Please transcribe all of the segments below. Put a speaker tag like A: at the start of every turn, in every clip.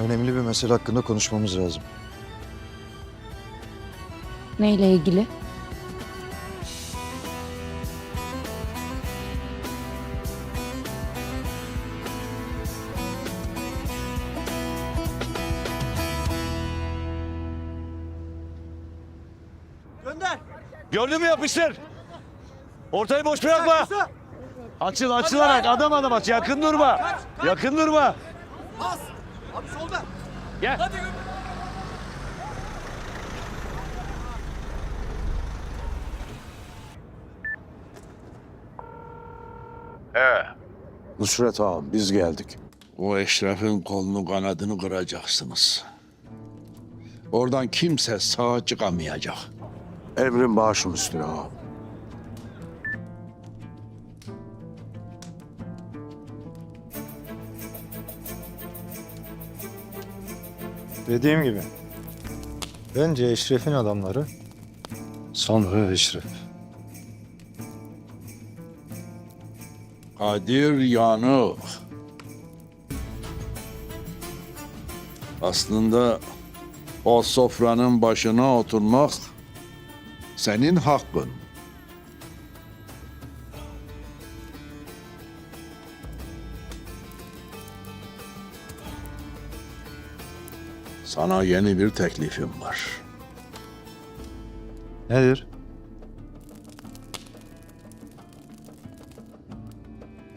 A: Önemli bir mesele hakkında konuşmamız lazım.
B: Neyle ilgili?
C: Gördün mü yapıştır. Ortayı boş bırakma. Açıl açılarak adam adam aç. Yakın durma. Yakın durma.
D: Abi solda.
C: Gel.
D: Hadi.
E: Nusret ağam biz geldik.
F: O Eşref'in kolunu kanadını kıracaksınız. Oradan kimse sağ çıkamayacak.
E: Emrin başım üstüne ağam.
A: Dediğim gibi. Önce Eşref'in adamları, sonra Eşref.
F: Kadir yanık. Aslında o sofranın başına oturmak senin hakkın. Sana yeni bir teklifim var.
A: Nedir?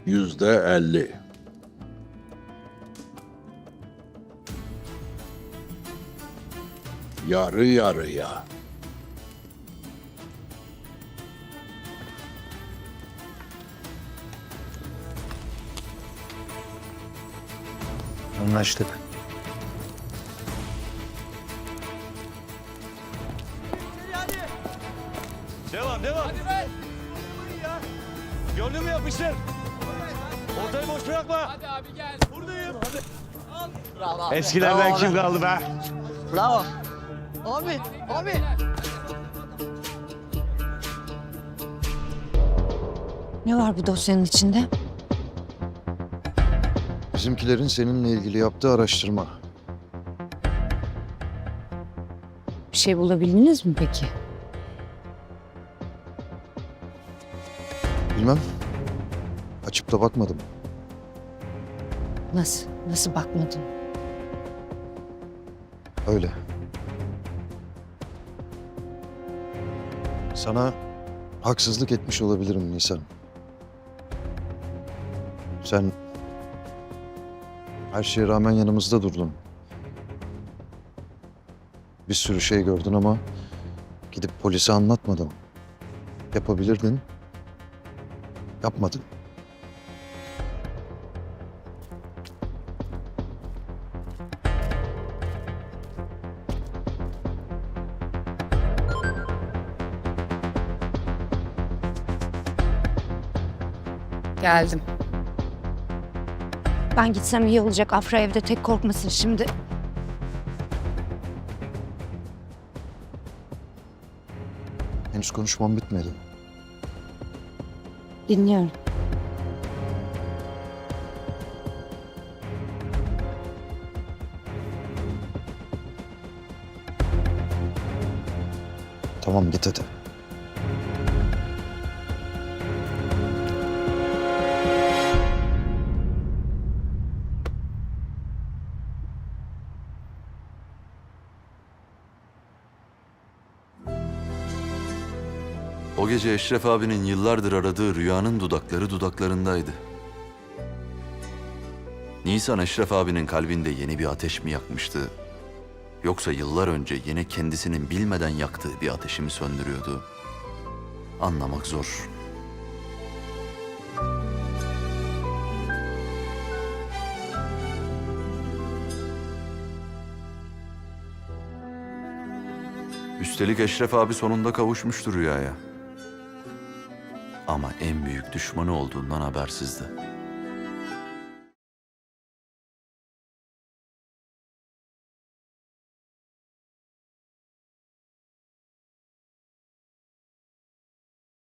F: Yüzde elli. Yarı yarıya.
A: Anlaştık.
C: Devam devam.
D: Hadi be.
C: Gördün mü yapıştır. Ortayı boş bırakma.
D: Hadi abi gel.
C: Buradayım. Hadi.
D: Bravo abi.
C: Eskilerden kim kaldı be?
D: Bravo. Abi. Abi.
B: Ne var bu dosyanın içinde?
A: Bizimkilerin seninle ilgili yaptığı araştırma.
B: Bir şey bulabildiniz mi peki?
A: Bilmem. Açıp da bakmadım.
B: Nasıl? Nasıl bakmadın?
A: Öyle. Sana haksızlık etmiş olabilirim Nisan. Sen her şeye rağmen yanımızda durdun. Bir sürü şey gördün ama gidip polise anlatmadın. Yapabilirdin. Yapmadın.
B: Geldim. Ben gitsem iyi olacak. Afra evde tek korkmasın şimdi.
A: Henüz konuşmam bitmedi.
B: Dinliyorum.
A: Tamam git hadi.
G: O gece Eşref abinin yıllardır aradığı rüyanın dudakları dudaklarındaydı. Nisan Eşref abinin kalbinde yeni bir ateş mi yakmıştı? Yoksa yıllar önce yine kendisinin bilmeden yaktığı bir ateşi mi söndürüyordu? Anlamak zor. Üstelik Eşref abi sonunda kavuşmuştu rüyaya. Ama en büyük düşmanı olduğundan habersizdi.